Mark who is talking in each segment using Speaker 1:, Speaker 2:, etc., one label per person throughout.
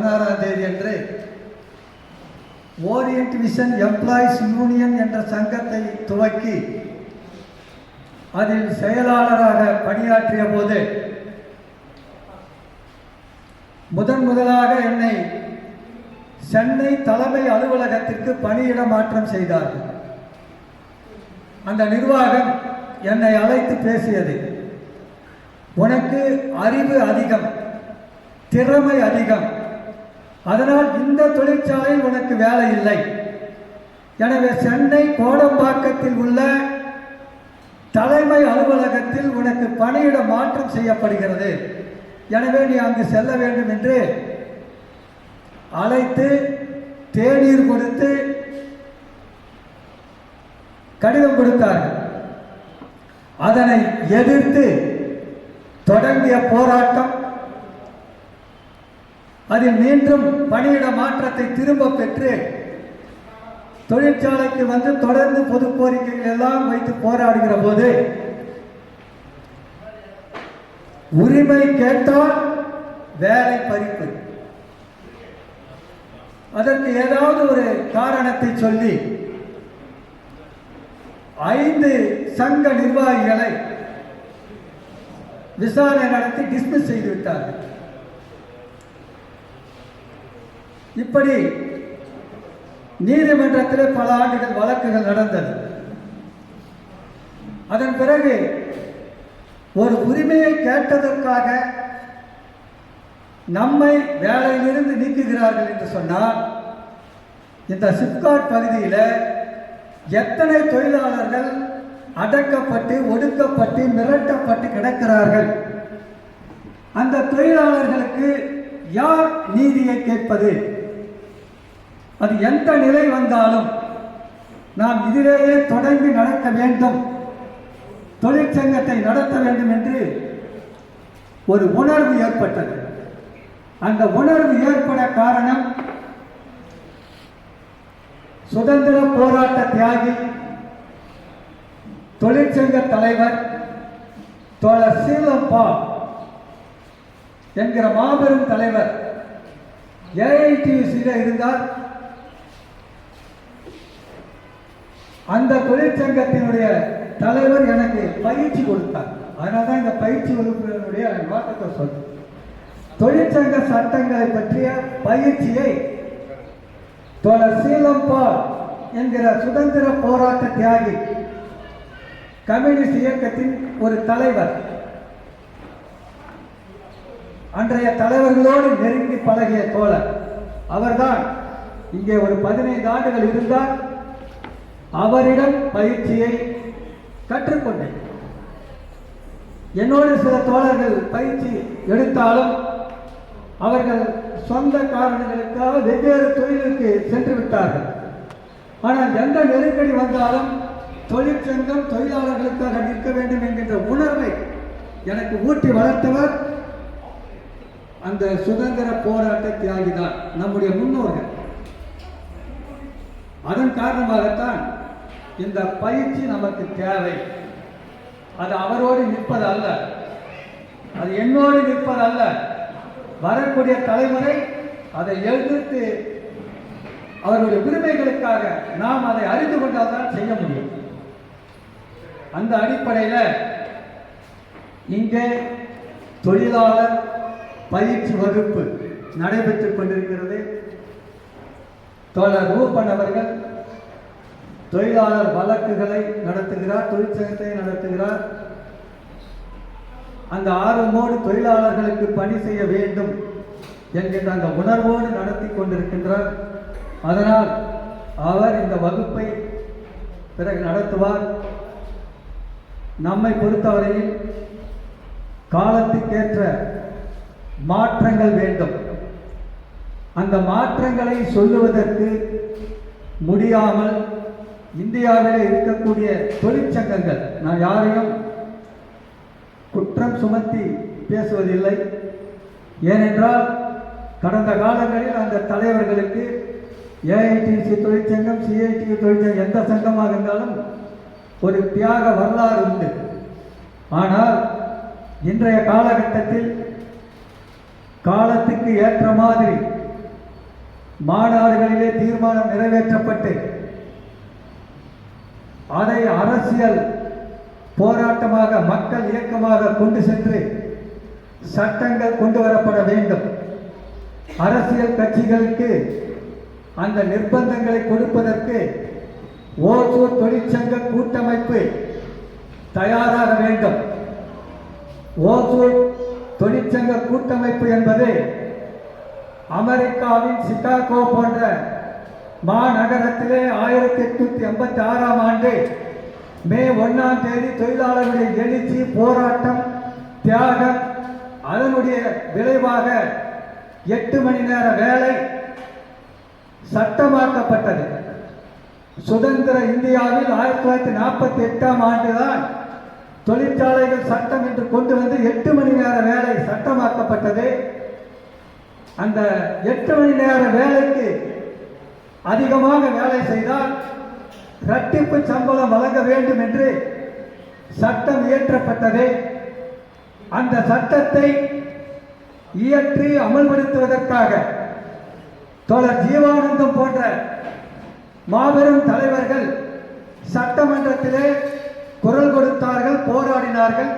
Speaker 1: பதினாறாம் தேதி அன்று ஓரியன்ட் விஷன் எம்ப்ளாயிஸ் யூனியன் என்ற சங்கத்தை துவக்கி அதில் செயலாளராக பணியாற்றிய போது முதன் முதலாக என்னை சென்னை தலைமை அலுவலகத்திற்கு பணியிட மாற்றம் செய்தார்கள். அந்த நிர்வாகம் என்னை அழைத்து பேசியது உனக்கு அறிவு அதிகம் திறமை அதிகம் அதனால் இந்த தொழிற்சாலையில் உனக்கு வேலை இல்லை எனவே சென்னை கோடம்பாக்கத்தில் உள்ள தலைமை அலுவலகத்தில் உனக்கு பணியிட மாற்றம் செய்யப்படுகிறது. எனவே நீ அங்கு செல்ல வேண்டும் என்று அழைத்து தேநீர் கொடுத்து கடிதம் கொடுத்தார்கள். அதனை எதிர்த்து தொடங்கிய போராட்டம் அதில் மீண்டும் பணியிட மாற்றத்தை திரும்ப பெற்று தொழிற்சாலைக்கு வந்து தொடர்ந்து பொது கோரிக்கைகள் எல்லாம் வைத்து போராடுகிற போது உரிமை கேட்டால் வேலை பறிப்பு. அதற்கு ஏதாவது ஒரு காரணத்தை சொல்லி ஐந்து சங்க நிர்வாகிகளை விசாரணை நடத்தி டிஸ்மிஸ் செய்து விட்டார்கள் இப்படி நீதிமன்றத்தில் பல ஆண்டுகள் வழக்குகள் நடந்தது. அதன் பிறகு ஒரு உரிமையை கேட்டதற்காக நம்மை வேலையிலிருந்து நீக்குகிறார்கள் என்று சொன்னால் இந்த சிப்காட் பகுதியில் எத்தனை தொழிலாளர்கள் அடக்கப்பட்டு ஒடுக்கப்பட்டு மிரட்டப்பட்டு கிடக்கிறார்கள்? அந்த தொழிலாளர்களுக்கு யார் நீதியை கேட்பது? அது எந்த நிலை வந்தாலும் நாம் இதிலேயே தொடங்கி நடக்க வேண்டும். தொழிற்சங்கத்தை நடத்த வேண்டும் என்று ஒரு உணர்வு ஏற்பட்டது. அந்த உணர்வு ஏற்பட காரணம் சுதந்திர போராட்ட தியாகி தொழிற்சங்க தலைவர் தோழர் சீலப்பா என்கிற மாபெரும் தலைவர் ஏஐடியூசியில் இருந்தார். அந்த தொழிற்சங்கத்தினுடைய தலைவர் எனக்கு பயிற்சி கொடுத்தார். அதனால தான் இந்த பயிற்சி வகுப்பினுடைய நோக்கத்தை சொல்றேன். தொழிற்சங்க சட்டங்களை பற்றிய பயிற்சியை தோழர் சீலம்பால் என்கிற சுதந்திர போராட்ட தியாகி கம்யூனிஸ்ட் இயக்கத்தின் ஒரு தலைவர். அன்றைய தலைவர்களோடு நெருங்கி பழகிய தோழர். அவர்தான் இங்கே ஒரு பதினைந்து ஆண்டுகள் இருந்தார். அவரிடம் பயிற்சியை கற்றுக்கொண்டேன். என்னோடு சில தோழர்கள் பயிற்சி எடுத்தாலும் அவர்கள் சொந்த காரணங்களுக்காக வெவ்வேறு தொழிலுக்கு சென்று விட்டார்கள். ஆனால் எந்த நெருக்கடி வந்தாலும் தொழிற்சங்கம் தொழிலாளர்களுக்காக நிற்க வேண்டும் என்கின்ற உணர்வை எனக்கு ஊட்டி வளர்த்தவர் அந்த சுதந்திர போராட்ட தியாகிதான் நம்முடைய முன்னோர்கள். அதன் காரணமாகத்தான் இந்த பயிற்சி நமக்கு தேவை. அது அவரோடு நிற்பது அல்ல அது என்னோடு நிற்பது அல்ல வரக்கூடிய தலைமுறை அதை எதிர்த்து அவர்களுடைய உரிமைகளுக்காக நாம் அதை அறிந்து கொண்டால் தான் செய்ய முடியும். அந்த அடிப்படையில் இங்கே தொழிலாளர் பயிற்சி வகுப்பு நடைபெற்றுக் கொண்டிருக்கிறது. தோழர் ரூபன் அவர்கள் தொழிலாளர் வழக்குகளை நடத்துகிறார் தொழிற்சங்கத்தை நடத்துகிறார். அந்த ஆர்வமோடு தொழிலாளர்களுக்கு பணி செய்ய வேண்டும் என்கின்ற அந்த உணர்வோடு நடத்தி கொண்டிருக்கின்றார். அதனால் அவர் இந்த வகுப்பை பிறகு நடத்துவார். நம்மை பொறுத்தவரையில் காலத்துக்கேற்ற மாற்றங்கள் வேண்டும். அந்த மாற்றங்களை சொல்லுவதற்கு முடியாமல் இந்தியாவிலே இருக்கக்கூடிய தொழிற்சங்கங்கள் நான் யாரையும் குற்றம் சுமத்தி பேசுவதில்லை. ஏனென்றால் கடந்த காலங்களில் அந்த தலைவர்களுக்கு ஏஐடிசி தொழிற்சங்கம் சிஐடி தொழிற்சங்கம் எந்த சங்கமாக இருந்தாலும் ஒரு தியாக வரலாறு உண்டு. ஆனால் இன்றைய காலகட்டத்தில் காலத்துக்கு ஏற்ற மாதிரி மாநாடுகளிலே தீர்மானம் நிறைவேற்றப்பட்டு அதை அரசியல் போராட்டமாக மக்கள் இயக்கமாக கொண்டு சென்று சட்டங்கள் கொண்டு வரப்பட வேண்டும். அரசியல் கட்சிகளுக்கு அந்த நிர்பந்தங்களை கொடுப்பதற்கு ஓசூர் தொழிற்சங்க கூட்டமைப்பு தயாராக வேண்டும். ஓசூர் தொழிற்சங்க கூட்டமைப்பு என்பது அமெரிக்காவின் சிகாகோ போன்ற மாநகரத்திலே ஆயிரத்தி எட்நூத்தி எண்பத்தி ஆறாம் ஆண்டு மே ஒன்றாம் தேதி தொழிலாளர்களுடைய எழுச்சி போராட்டம் தியாகம் அதனுடைய விளைவாக எட்டு மணி நேர வேலை சட்டமாக்கப்பட்டது. சுதந்திர இந்தியாவில் ஆயிரத்தி தொள்ளாயிரத்தி நாற்பத்தி எட்டாம் ஆண்டுதான் தொழிற்சாலைகள் சட்டம் என்று கொண்டு வந்து எட்டு மணி நேர வேலை சட்டமாக்கப்பட்டது. அந்த எட்டு மணி நேர வேலைக்கு அதிகமாக வேலை செய்தால் இரட்டிப்பு சம்பளம் வழங்க வேண்டும் என்று சட்டம் இயற்றப்பட்டது. அந்த சட்டத்தை இயற்றி அமல்படுத்துவதற்காக தோழர் ஜீவானந்தம் போன்ற மாபெரும் தலைவர்கள் சட்டமன்றத்திலே குரல் கொடுத்தார்கள் போராடினார்கள்.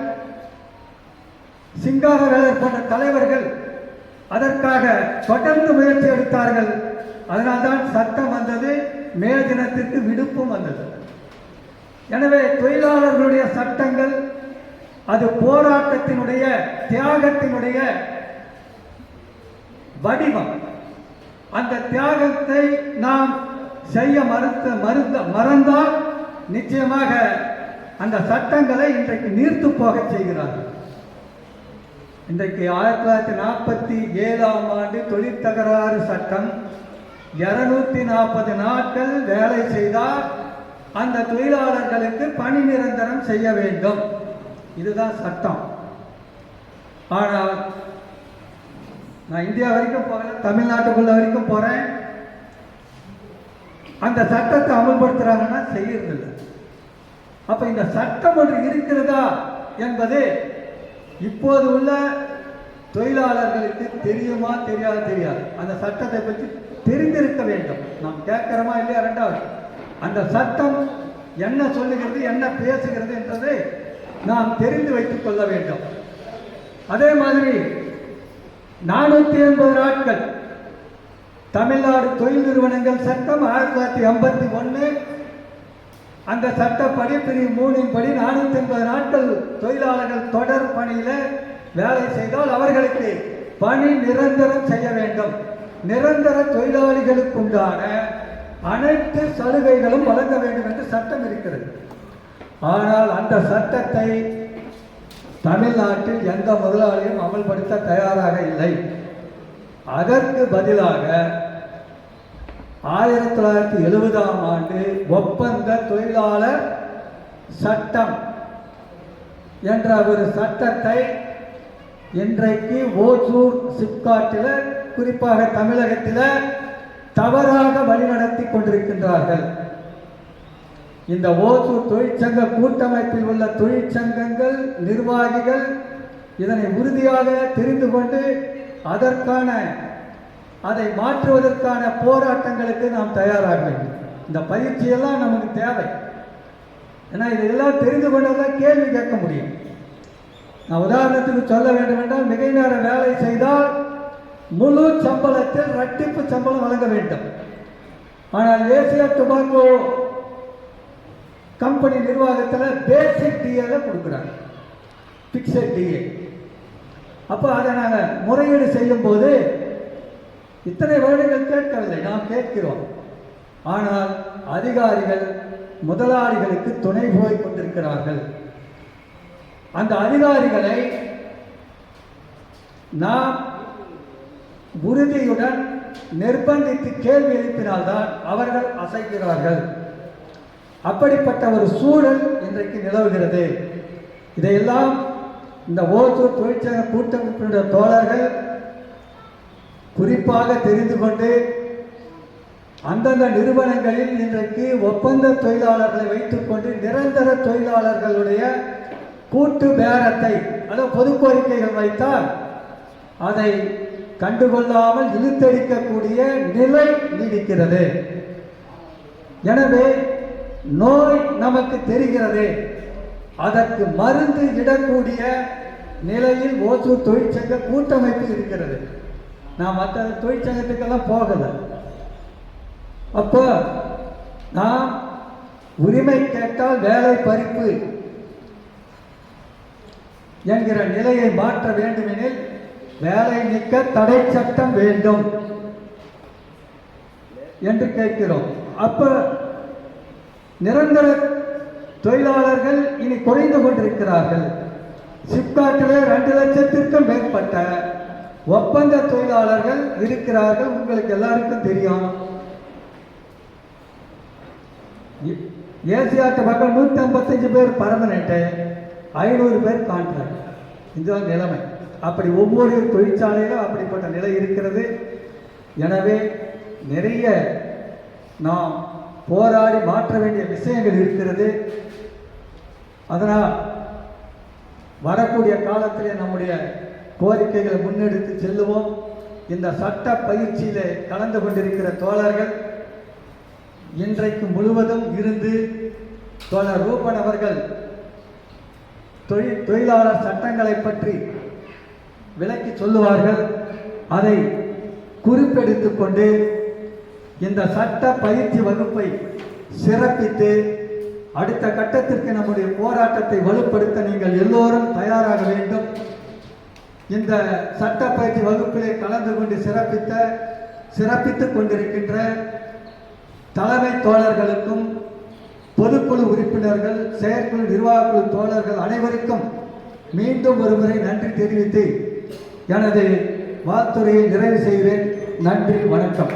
Speaker 1: சிங்காரவேலர் போன்ற தலைவர்கள் அதற்காக தொடர்ந்து முயற்சி எடுத்தார்கள். அதனால்தான் சட்டம் வந்தது மே தினத்திற்கு விடுப்பும் வந்தது. எனவே தொழிலாளர்களுடைய சட்டங்கள் அது போராட்டத்தினுடைய தியாகத்தினுடைய வடிவம். அந்த தியாகத்தை நாம் செய்ய மறுத்த மறுத்த மறந்தால் நிச்சயமாக அந்த சட்டங்களை இன்றைக்கு நீர்த்து போக செய்கிறார்கள். இன்றைக்கு ஆயிரத்தி தொள்ளாயிரத்தி நாற்பத்தி ஏழாம் ஆண்டு தொழிற்தகராறு சட்டம் இருநூத்தி நாற்பது நாட்கள் வேலை செய்தால் அந்த தொழிலாளர்களுக்கு பணி நிரந்தரம் செய்ய வேண்டும். இதுதான் சட்டம். ஆனால் நான் இந்தியா வரைக்கும் போகிறேன் தமிழ்நாட்டுக்குள்ள வரைக்கும் போறேன். அந்த சட்டத்தை அமல்படுத்துறாங்கன்னா செய்யறதில்லை. அப்ப இந்த சட்டம் ஒன்று இருக்கிறதா என்பது இப்போது உள்ள தொழிலாளர்களுக்கு தெரியுமா தெரியாது தெரியாது. அந்த சட்டத்தை பற்றி தெரிந்திருக்க வேண்டும். நாம் கேட்கிறோமா இல்லையா ரெண்டாவது அந்த சட்டம் என்ன சொல்லுகிறது என்ன பேசுகிறது என்றதை நாம் தெரிந்து வைத்துக் கொள்ள வேண்டும். அதே மாதிரி நானூத்தி எண்பது நாட்கள் தமிழ்நாடு தொழில் நிறுவனங்கள் சட்டம் ஆயிரத்தி தொள்ளாயிரத்தி ஐம்பத்தி ஒன்று. அந்த சட்டப்படி பிரிவு மூணின் படி நானூத்தி எண்பது நாட்கள் தொழிலாளர்கள் தொடர் பணியில வேலை செய்தால் அவர்களுக்கு பணி நிரந்தரம் செய்ய வேண்டும். நிரந்தர தொழிலாளிகளுக்குண்டான அனைத்து சலுகைகளும் வழங்க வேண்டும் என்று சட்டம் இருக்கிறது. ஆனால் அந்த சட்டத்தை தமிழ்நாட்டில் எந்த முதலாளியும் அமல்படுத்த தயாராக இல்லை. அதற்கு பதிலாக ஆயிரத்தி தொள்ளாயிரத்தி எழுபதாம் ஆண்டு ஒப்பந்த தொழிலாளர் சட்டம் என்ற ஒரு சட்டத்தை இன்றைக்கு ஓசூர் சிப்காட்டில் குறிப்பாக தமிழகத்தில் தவறாக வழிநடத்தி கொண்டிருக்கின்றார்கள். இந்த ஓசூர் தொழிற்சங்க கூட்டமைப்பில் உள்ள தொழிற்சங்கங்கள் நிர்வாகிகள் இதனை உறுதியாக தெரிந்து கொண்டு அதற்கான அதை மாற்றுவதற்கான போராட்டங்களுக்கு நாம் தயாராக வேண்டும். இந்த பயிற்சியெல்லாம் நமக்கு தேவை. ஏன்னா இதெல்லாம் தெரிந்து கொண்டதான் கேள்வி கேட்க முடியும். நான் உதாரணத்துக்கு சொல்ல வேண்டும் என்றால் மிகை நேர வேலை செய்தால் முழு சம்பளத்தில் ரட்டிப்பு சம்பளம் வழங்க வேண்டும். ஆனால் ஏசியா டுபாக்கோ கம்பெனி நிர்வாகத்தில் பேசிக் தான் கொடுக்குறாங்க. பிக்சட் டிஏ அப்போ அதை நாங்கள் முறையீடு செய்யும் போது இத்தனை வருடங்கள் கேட்கவில்லை நாம் கேட்கிறோம். ஆனால் அதிகாரிகள் முதலாளிகளுக்கு துணை போய் கொண்டிருக்கிறார்கள். அந்த அதிகாரிகளை நாம் உறுதியுடன் நிர்பந்தித்து கேள்வி எழுப்பினால்தான் அவர்கள் அசைக்கிறார்கள் அப்படிப்பட்ட ஒரு சூழல் இன்றைக்கு நிலவுகிறது. இதையெல்லாம் இந்த ஓசூர் தொழிற்சங்க கூட்டமைப்பினுடைய தோழர்கள் குறிப்பாக தெரிந்து கொண்டு அந்தந்த நிறுவனங்களில் இன்றைக்கு ஒப்பந்த தொழிலாளர்களை வைத்துக்கொண்டு நிரந்தர தொழிலாளர்களுடைய கூட்டு பேரத்தை அதாவது பொது கோரிக்கைகள் வைத்தால் அதை கண்டுகொள்ளாமல் இழுத்தடிக்கக்கூடிய நிலை நீடிக்கிறது. எனவே நோய் நமக்கு தெரிகிறது. அதற்கு மருந்து இடக்கூடிய நிலையில் ஓசூர் தொழிற்சங்க கூட்டமைப்பு இருக்கிறது. நான் மற்ற தொழிற்சங்கத்துக்கெல்லாம் போகலை. அப்போ நாம் உரிமை கேட்டால் வேலை பறிப்பு என்கிற நிலையை மாற்ற வேண்டுமெனில் வேலை நீக்க தடை சட்டம் வேண்டும் என்று கேட்கிறோம். அப்ப நிரந்தர தொழிலாளர்கள் இனி குறைந்து கொண்டிருக்கிறார்கள். சிப்காட்டிலே ரெண்டு லட்சத்திற்கும் மேற்பட்ட ஒப்பந்த தொழிலாளர்கள் இருக்கிறார்கள். உங்களுக்கு எல்லாருக்கும் தெரியும். ஏசியாட்டு மக்கள் நூற்றி ஐம்பத்தஞ்சு பேர் பர்மனெண்ட்டு ஐநூறு பேர் கான்ட்ராக்ட் இதுதான் நிலைமை. அப்படி ஒவ்வொரு தொழிற்சாலையிலும் அப்படிப்பட்ட நிலை இருக்கிறது. எனவே நிறைய நாம் போராடி மாற்ற வேண்டிய விஷயங்கள் இருக்கிறது. அதனால் வரக்கூடிய காலத்தில் நம்முடைய கோரிக்கைகளை முன்னெடுத்து செல்லுவோம். இந்த சட்ட பயிற்சியில் கலந்து கொண்டிருக்கிற தோழர்கள் இன்றைக்கு முழுவதும் இருந்து தோழர் ரூபன் அவர்கள் தொழில் தொழிலாளர் சட்டங்களை பற்றி விளக்கி சொல்லுவார்கள். அதை குறிப்பெடுத்து கொண்டு இந்த சட்ட பயிற்சி வகுப்பை சிறப்பித்து அடுத்த கட்டத்திற்கு நம்முடைய போராட்டத்தை வலுப்படுத்த நீங்கள் எல்லோரும் தயாராக வேண்டும். இந்த சட்ட பயிற்சி வகுப்பிலே கலந்து கொண்டு சிறப்பித்த சிறப்பித்துக் கொண்டிருக்கின்ற தலைமை தோழர்களுக்கும் பொதுக்குழு உறுப்பினர்கள் செயற்குழு நிர்வாகக்குழு தோழர்கள் அனைவருக்கும் மீண்டும் ஒருமுறை நன்றி தெரிவித்து எனது வாழ்த்துறையை நிறைவு செய்கிறேன். நன்றி வணக்கம்.